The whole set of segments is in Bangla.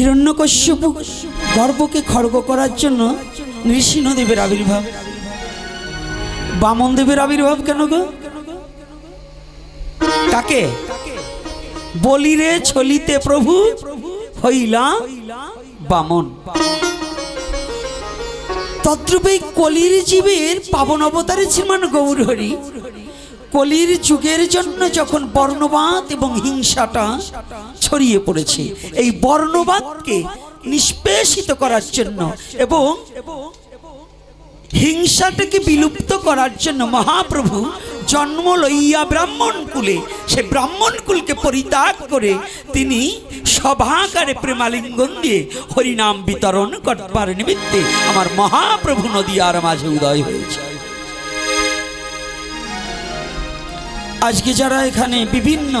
হিরণ্যকশ্যপ গর্ভকে খড়গ করার জন্য নৃসিংহদেবের আবির্ভাব। বামন দেবের আবির্ভাব কেন গো? কাকে? বলিরে ছলিতে প্রভু হইলা বামন। তদ্রূপে কলির জীবের পাবন অবতারে ছিলেন গৌরহরি কলির যুগের জন্য যখন বর্ণবাদ এবং হিংসাটা ছড়িয়ে পড়েছে, এই বর্ণবাদকে নিষ্পেষিত করার জন্য এবং হিংসাটাকে বিলুপ্ত করার জন্য মহাপ্রভু জন্ম লইয়া ব্রাহ্মণ কুলে, সে ব্রাহ্মণ কুলকে পরিত্যাগ করে তিনি সভাকারে প্রেমালিঙ্গন দিয়ে হরিনাম বিতরণ করবার নিমিত্তে আমার মহাপ্রভু নদী আর মাঝে উদয় হয়েছে। আজকে যারা এখানে বিভিন্ন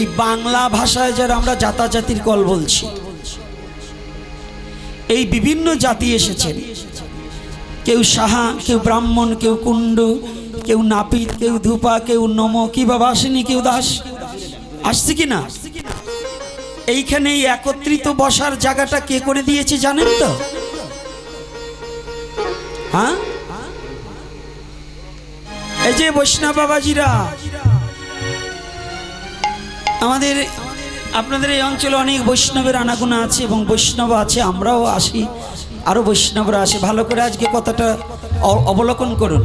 এই বাংলা ভাষায় যারা আমরা জাতাজাতির কল বলছি, এই বিভিন্ন জাতি এসেছেন। কেউ সাহা, কেউ ব্রাহ্মণ, কেউ কুণ্ডু, কেউ নাপিত, কেউ ধূপা, কেউ নম, কি বাবা আসেনি, কেউ দাস? আসছে কি না? এইখানে এই একত্রিত বসার জায়গাটা কে করে দিয়েছে জানেন তো? হ্যাঁ? এই যে বৈষ্ণব বাবাজিরা, আমাদের, আপনাদের এই অঞ্চলে অনেক বৈষ্ণবের আনাগোনা আছে এবং বৈষ্ণব আছে, আমরাও আসি, আরও বৈষ্ণবরা আসে। ভালো করে আজকে কথাটা অবলোকন করুন।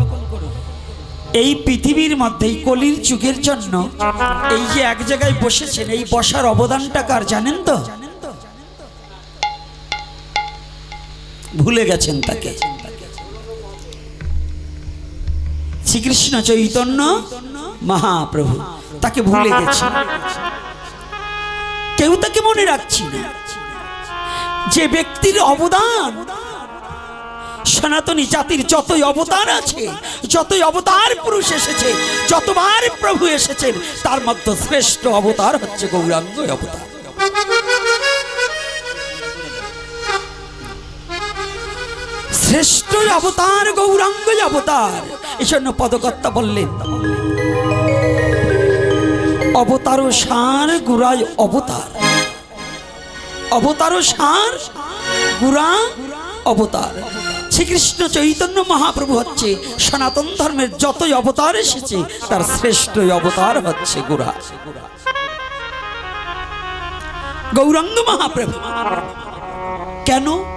এই পৃথিবীর মধ্যে এই কলির যুগের জন্য এই যে এক জায়গায় বসেছেন, এই বসার অবদানটা কার জানেন তো? ভুলে গেছেন তাকে। শ্রীকৃষ্ণ চৈতন্য মহাপ্রভু। তাকে ভুলে গেছে। কেউ তাকে মনে রাখছি না। যে ব্যক্তির অবদান, সনাতনী জাতির যতই অবতার আছে, যতই অবতার পুরুষ এসেছে, যতবার প্রভু এসেছেন, তার মধ্যে শ্রেষ্ঠ অবতার হচ্ছে গৌরাঙ্গ অবতার। শ্রেষ্ঠ অবতার গৌরাঙ্গ অবতার। এই জন্য পদকর্তা বললেন অবতার সার গুড়ায় অবতার। অবতার সার, গুড়া অবতার। শ্রীকৃষ্ণ চৈতন্য মহাপ্রভু হচ্ছে, সনাতন ধর্মের যতই অবতার এসেছে, তার শ্রেষ্ঠ অবতার হচ্ছে গুড়া। গৌরাঙ্গ মহাপ্রভু, কেন?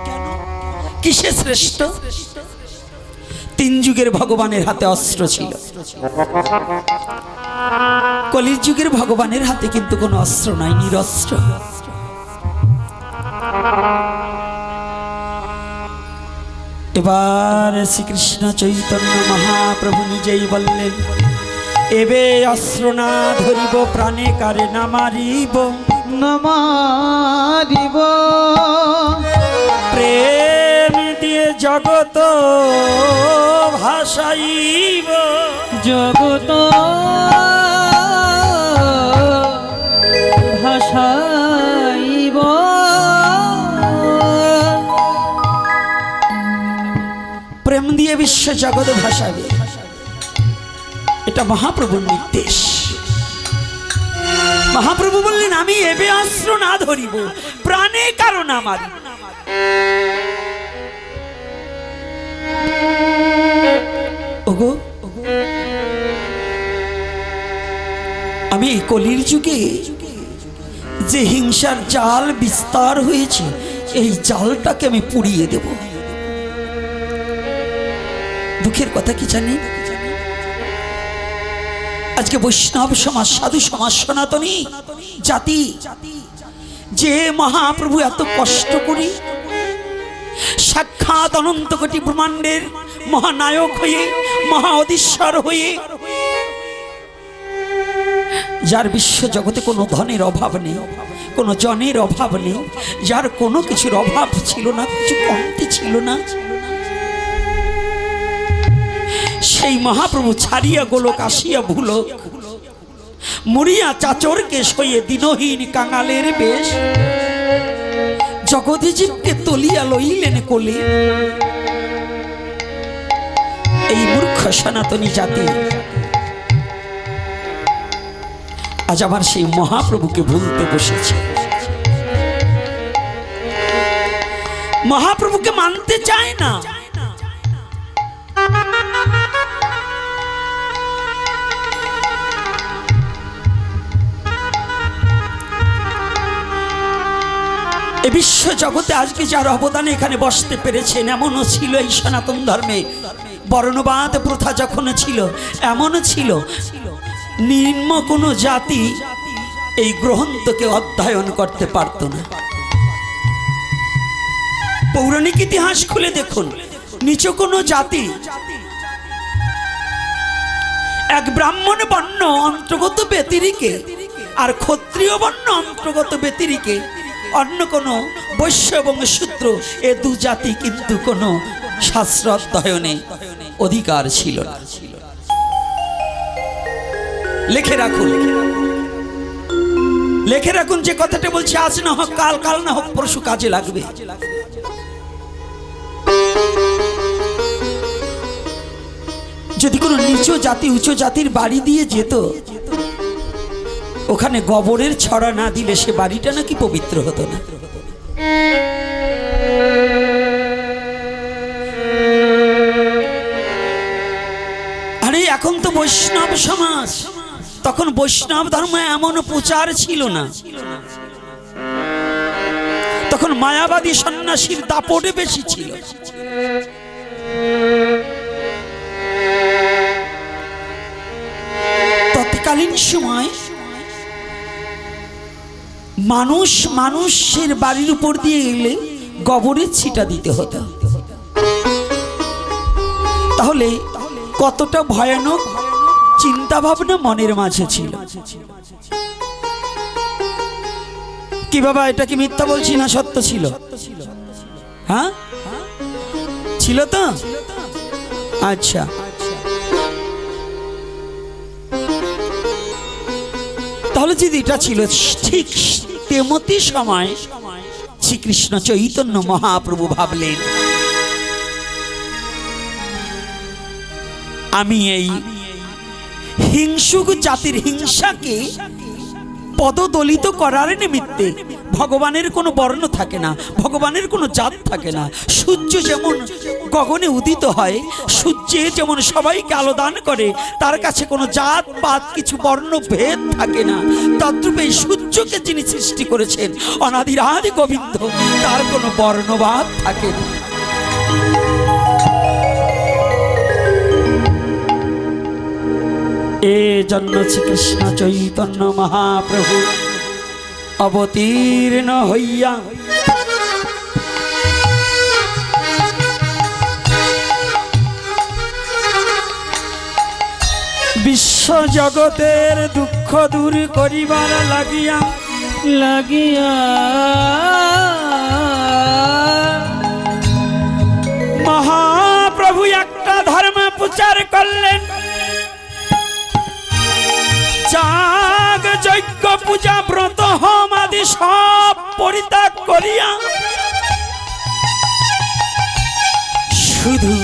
কিসে শ্রেষ্ঠ। তিন যুগের ভগবানের হাতে অস্ত্র ছিল। কলির যুগের ভগবানের হাতে কিন্তু কোনো অস্ত্র নাই নিরস্ত্র। এবার শ্রীকৃষ্ণ চৈতন্য মহাপ্রভু নিজেই বললেন এবে অস্ত্র না ধরিব প্রাণে কারে না মারিব। নমারিব প্রেম দিয়ে জগত ভাসাইব। জগত ভাষাইব প্রেম দিয়ে বিশ্ব জগৎ ভাসাবে। এটা মহাপ্রভুর নির্দেশ। মহাপ্রভু বললেন আমি এবে অস্ত্র না ধরিব প্রাণে কারণ আমার আমি কলির যুগে যে হিংসার জাল বিস্তার হয়েছে, এই জালটাকে আমি পুড়িয়ে দেব। দুঃখের কথা কি জানি? আজকে বৈষ্ণব সমাজ, সাধু সমাজ, সনাতনী জাতি, যে মহাপ্রভু এত কষ্ট করি সাক্ষাৎ অনন্ত কোটি ব্রহ্মাণ্ডের মহানায়ক হয়ে মহা অধীশ্বর হয়ে। যার বিশ্ব জগতে কোনো ধনের অভাব নেই, কোনো জনের অভাব নেই, যার কোনো কিছুর অভাব ছিল না, কিছু কমতি ছিল না। সেই মহাপ্রভু ছাড়িয়া গোলক, আসিয়া ভুলো মরিয়া চাচরকে সইয়ে দিনহীন কাঙালের বেশ। জগদীজীবকে তলিয়া লইলেন কোলে। এই মূর্খ সনাতনী জাতি। আজ আবার সেই মহাপ্রভুকে ভুলতে বসেছে। মহাপ্রভুকে মানতে চায় না। এ বিশ্ব জগতে আজকে যার অবদানে এখানে বসতে পেরেছেন, এমনও ছিল এই সনাতন ধর্মে। বর্ণবাদ প্রথা যখন ছিল এমনও ছিল। নিম্ন কোনো জাতি এই গ্রন্থকে অধ্যয়ন করতে পারত না। পৌরাণিক ইতিহাস খুলে দেখুন, নিচু কোনো জাতি এক ব্রাহ্মণ বর্ণ অন্তর্গত ব্যতিরিকে আর ক্ষত্রিয় বর্ণ অন্তর্গত ব্যতিরিকে অন্য কোনো বৈশ্য এবং শূদ্র এ দু জাতি কিন্তু কোনো শাস্ত্র অধ্যয়নে অধিকার ছিল না। লিখে রাখুন। লিখে রাখুন যে কথাটা বলছি, আজ না হোক কাল কাল না হোক পরশু কাজে লাগবে। যদি কোনো নিচু জাতি, উঁচু জাতির বাড়ি দিয়ে যেত ওখানে গোবরের ছড়া না দিলে সে বাড়িটা নাকি পবিত্র হতো না? আরে, এখন তো বৈষ্ণব সমাজ। তখন বৈষ্ণব ধর্ম এমন প্রচার ছিল না। তখন মায়াবাদী সন্ন্যাসীর দাপটে বেশি ছিল। তৎকালীন সময় মানুষ মানুষের বাড়ির উপর দিয়ে গেলে গোবরের ছিটা দিতে হতো। তাহলে কতটা ভয়ানক চিন্তা ভাবনা মনের মাঝে ছিল। কি বাবা, এটা কি মিথ্যা বলছি না সত্য ছিল? হ্যাঁ? ছিল তো? আচ্ছা। তাহলে যদি এটা ছিল, ঠিক তেমতি সময় শ্রীকৃষ্ণ চৈতন্য মহাপ্রভু ভাবলেন, আমি এই হিংসুক জাতির হিংসাকে পদদলিত করার নিমিত্তে ভগবানের কোনো বর্ণ থাকে না, ভগবানের কোনো জাত থাকে না। সূর্য যেমন গগনে উদিত হয়। সূর্যে যেমন সবাইকে আলো দান করে, তার কাছে কোনো জাত, পাত, কিছু বর্ণ, ভেদ থাকে না। তদ্রূপে সূর্যকে যিনি সৃষ্টি করেছেন অনাদিরাদি গোবিন্দ, তার কোনো বর্ণবাদ থাকে না। এ জন্য শ্রীকৃষ্ণ চৈতন্য মহাপ্রভু, অবতীর্ণ হইয়া জগতের দুঃখ দূর করিবার লাগিয়া লাগিয়া। মহাপ্রভু একটা ধর্ম প্রচার করলেন। যাগ যজ্ঞ পূজা ব্রত হোম আদি সব পরিত্যাগ করিয়া শুধু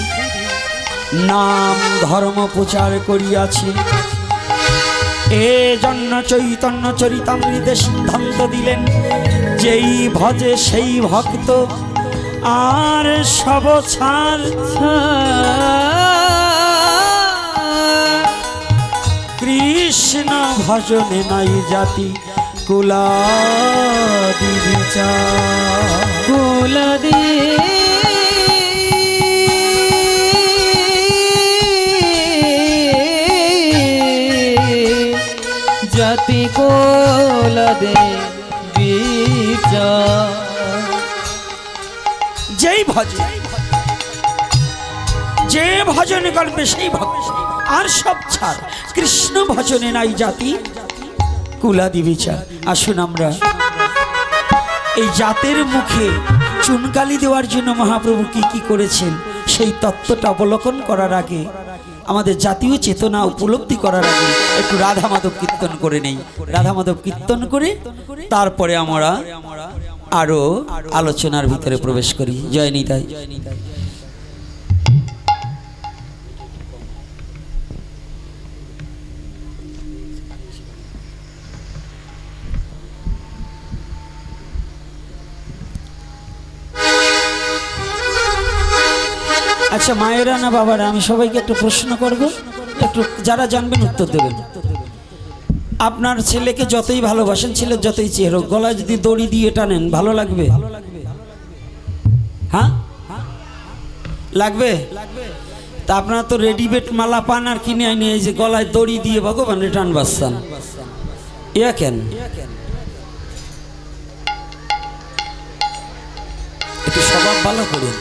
নাম ধর্ম প্রচার করিয়াছি। এ জন্য চৈতন্য চরিতামৃতে সিদ্ধান্ত দিলেন, যেই ভজে সেই ভক্ত আর সব কৃষ্ণ ভজনে নাই জাতি কুলা বিচার কুলদী জাতি কোলদে বিচার যেই ভজে যে ভজনে করবে সেই ভক্ত, আর সব ছাড়, কৃষ্ণ ভজনে নাই জাতি, কুলাদি বিচার। আসুন আমরা এই জাতের মুখে চুনকালি দেওয়ার জন্য মহাপ্রভু কি কি করেছেন, সেই তত্ত্বটা অবলোকন করার আগে আমাদের জাতীয় চেতনা উপলব্ধি করার আগে একটু রাধা মাধব কীর্তন করে নেই। রাধা মাধব কীর্তন করে তারপরে আমরা আরও আলোচনার ভিতরে প্রবেশ করি। জয় নিতাই। আচ্ছা মায়েরা না বাবারা, আমি সবাইকে একটু প্রশ্ন করব। একটু যারা জানবেন উত্তর দেবেন। আপনার ছেলেকে যতই ভালোবাসেন ছেলে যতই চেয়ে হোক, গলায় যদি দড়ি দিয়ে টানেন, ভালো লাগবে? হ্যাঁ? লাগবে? তা আপনারা তো রেডিমেড মালা পান আর কিনে আইনি, এই যে গলায় দড়ি দিয়ে ভগবান রিটার্ন বাসতান ইয়া কেন? একটু স্বভাব ভালো করুন।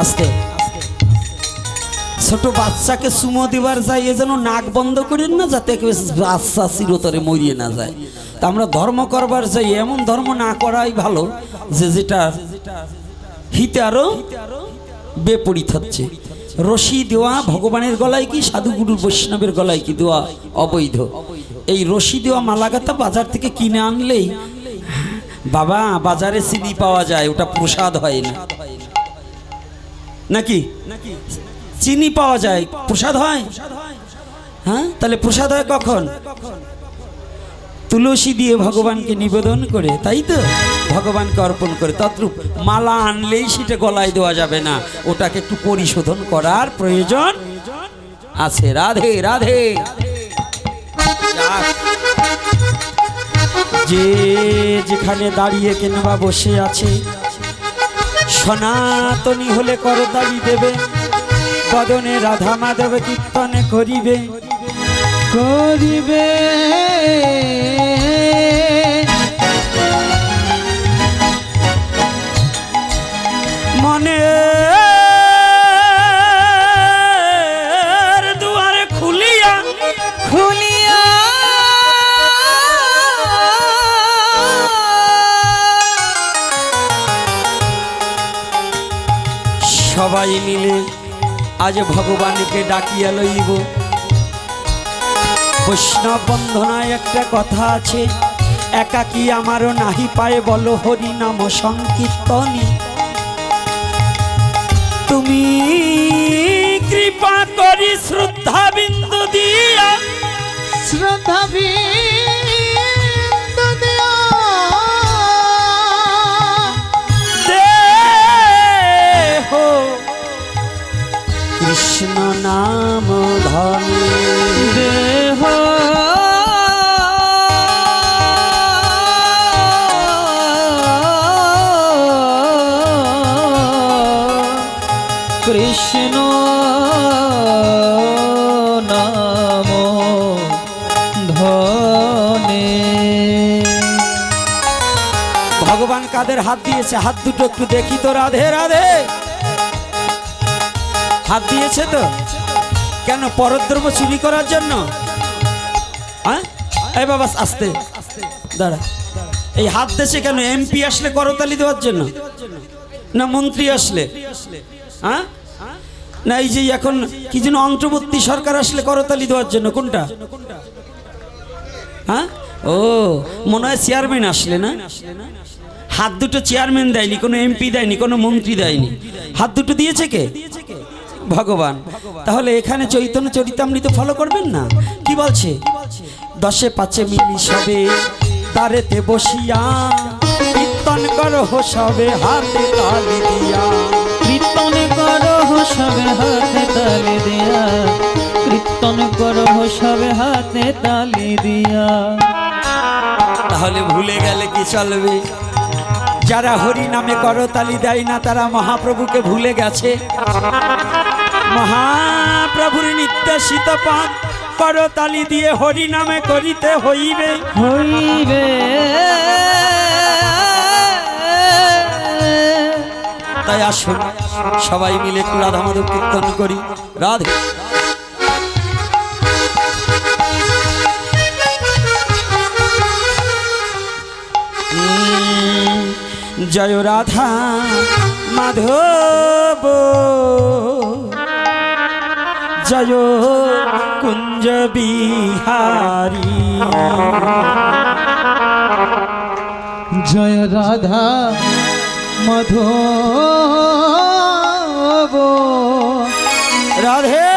আস্তে। ছোট বাচ্চাকে সুমো দিবার যাই এ যেন নাক বন্ধ করেন না, যাতে বাচ্চা চিরতরে মরিয়ে না যায়। তা আমরা ধর্ম করবার যাই, এমন ধর্ম না করাই ভালো যে যেটা হিতে আরও বেপরীত হচ্ছে। রশি দেওয়া ভগবানের গলায় কি সাধুগুরু বৈষ্ণবের গলায় কি দেওয়া অবৈধ? এই রশি দেওয়া মালাগাতা বাজার থেকে কিনে আনলেই, বাবা, বাজারে চিনি পাওয়া যায়, ওটা প্রসাদ হয় না। নাকি? চিনি পাওয়া যায়। প্রসাদ হয়? হ্যাঁ? তাহলে প্রসাদ হয় কখন? তুলসী দিয়ে ভগবানকে নিবেদন করে, তাই তো? ভগবানকে অর্পণ করে। তদ্রূপ মালা আনলেই সেটা গলায় দেওয়া যাবে না। ওটাকে একটু পরিশোধন করার প্রয়োজন আছে। রাধে রাধে। যে যেখানে দাঁড়িয়ে কিংবা বসে আছে সনাতনী হলে করতালি দেবে কদনে রাধা মাধব কীর্তনে করিবে। করিবে। সবাই মিলে আজ ভগবানকে ডাকিয়া লইব। বৈষ্ণব বন্ধনায় একটা কথা আছে একাকি আমারও নাহি পায়ে বলো হরি নাম সংকীর্তনী। তুমি কৃপা করি শ্রদ্ধা বিন্দু দিয়া। শ্রদ্ধা বিন্দু নাম ধনে। দেহ। কৃষ্ণ নাম ধনে। ভগবান কাদের হাত দিয়েছে? হাত দুটো একটু দেখি তো রাধে রাধে। হাত দিয়েছে তো? কেন পরদ্রব্য চুরি করার জন্য? হ্যাঁ? এই বাবা, আসতে। দাঁড়া। এই হাত দেশে কেন এমপি আসলে করতালি দেওয়ার জন্য? না মন্ত্রী আসলে? হ্যাঁ? না এই যে এখন কি যেন অন্তর্বর্তী সরকার আসলে করতালি দেওয়ার জন্য? কোনটা? হ্যাঁ? ও, মনে হয় চেয়ারম্যান আসলে না? হাত দুটো চেয়ারম্যান দেয়নি, কোনো এমপি দেয়নি, কোনো মন্ত্রী দেয়নি। হাত দুটো দিয়েছে কে? ভগবান। তাহলে এখানে চৈতন্য চরিতামৃত ফলো করবেন না? কি বলছে? দশে পাঁচে মিলি সবে তারেতে বসিয়া কীর্তন করো সবে হাতে তালি দিয়া। কীর্তন করো সবে হাতে তালি দিয়া। কীর্তন করো সবে হাতে তালি দিয়া। তাহলে ভুলে গেলে কি চলবে? যারা হরি নামে করতালি দেয় না তারা মহাপ্রভুকে ভুলে গেছে। মহাপ্রভুর নির্দেশিত পান করতালি দিয়ে হরি নামে করিতে হইবে। হইবে। তাই আসুন সবাই মিলে একটু রাধা মাধব কীর্তন করি। রাধে। জয় রাধা মাধব। জয় কুঞ্জ বিহারী। জয় রাধা মাধব। রাধে।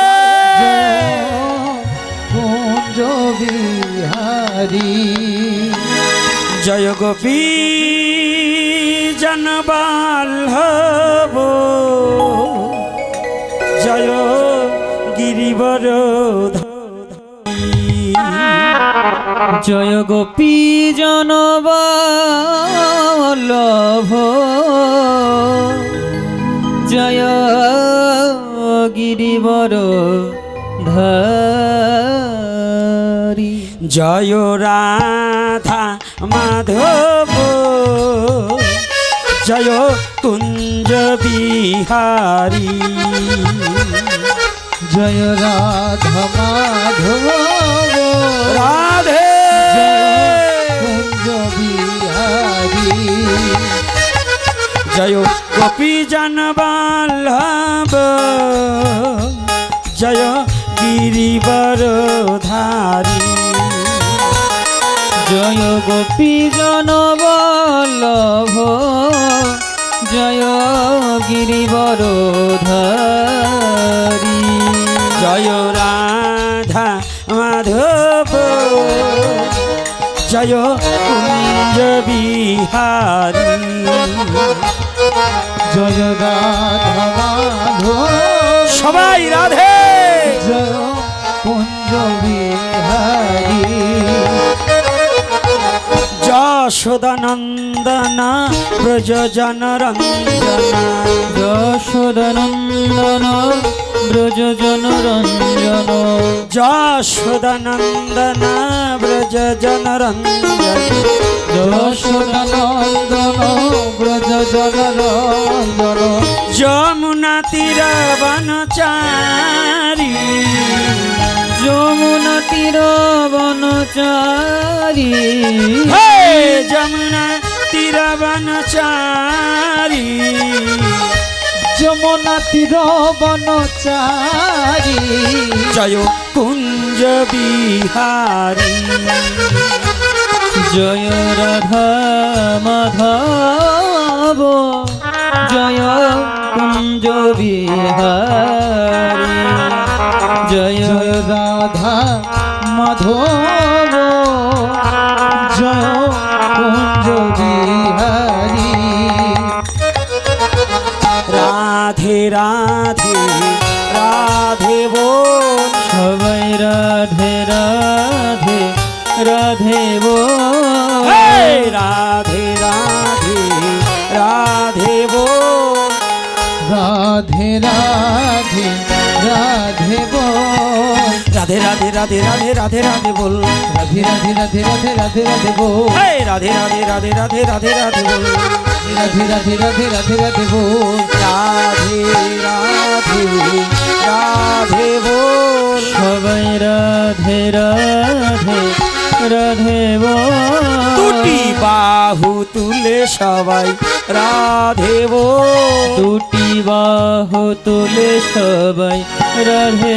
কুঞ্জ বিহারী। জয় গোপী জনবাল্লভ জয় গিরিবর জয় গোপী জনবল্লভ জয় গিরিবর ধারি জয় রাধা মাধব। জয় কুঞ্জ বিহারী। জয় রাধা মাধব। রাধে। কুঞ্জ বিহারী জয় গোপী জনবাল্লভ জয় গিরিবর ধারী জয় গোপী জনবল্লভ। জয় গিরিবর ধারী জয় রাধা মাধব। জয় কুঞ্জ বিহারী। জয় রাধা মাধব। সবাই রাধে। জয় কুঞ্জ বিহারী। যশোদানন্দন ব্রজ জন রঞ্জন। যশোদনন্দন ব্রজ জন রঞ্জন যশোদানন্দন ব্রজ জন রঞ্জন যশোদনন্দন ব্রজ জন রঞ্জন যমুনা তীর বনচারী যমুনা তীর বনচারী যমুনা তীর বনচারী যমুনা তীর বনচারী। জয় কুঞ্জ বিহারী। জয় রাধা মাধব। জয় কুঞ্জ বিহারী। জয় রাধা মাধব। রাধে রাধে রাধে বল। সবাই রাধে রাধে রাধে বল। রাধে রাধে রাধে বল। রাধে রাধে। রাধে রাধে রাধে রাধে রাধে রাধে বল রাধে রাধে রাধে রাধে রাধে রাধে বল হে রাধে রাধে রাধে রাধে রাধে রাধে বল রাধে রাধে রাধে রাধে রাধে বল রাধে রাধে রাধে বল সবাই রাধে রাধে রাধে দুটি বাহু তুলে সবাই রাধে দুটি বাহু তুলে সবাই রাধে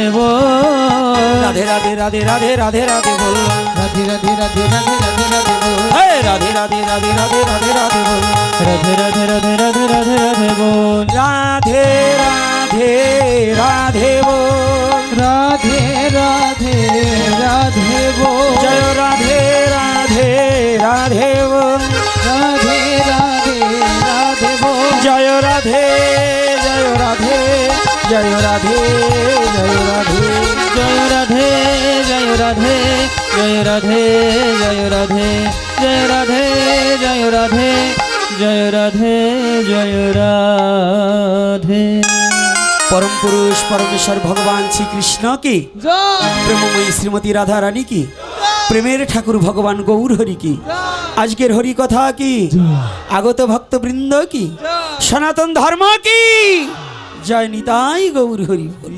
রাধে রাধে রাধে রাধে রাধে রাধে বল রাধে রাধে রাধে রাধে রাধে রাধে বল রাধে রাধে রাধে রাধে রাধে রাধে বল রাধে রাধে রাধে রাধে রাধে রাধে বল রাধে রাধে রাধে বল রাধে রাধে রাধে বল জয় রাধে রাধে রাধে বল রাধে রাধে রাধে বল জয় রাধে জয় রাধে জয় রাধে জয় রাধে জয় রাধে জয় রাধে জয় রাধে জয় রাধে জয় রাধে জয় রাধে জয় রাধে জয় রাধে পরম পুরুষ পরমেশ্বর ভগবান শ্রীকৃষ্ণ কি? প্রেমময়ী শ্রীমতী রাধা রানী কি? প্রেমের ঠাকুর ভগবান গৌর হরি কি আজকের হরি কথা কি আগত ভক্তবৃন্দ কি? সনাতন ধর্ম কি? জয় নিতাই গৌর হরি বল।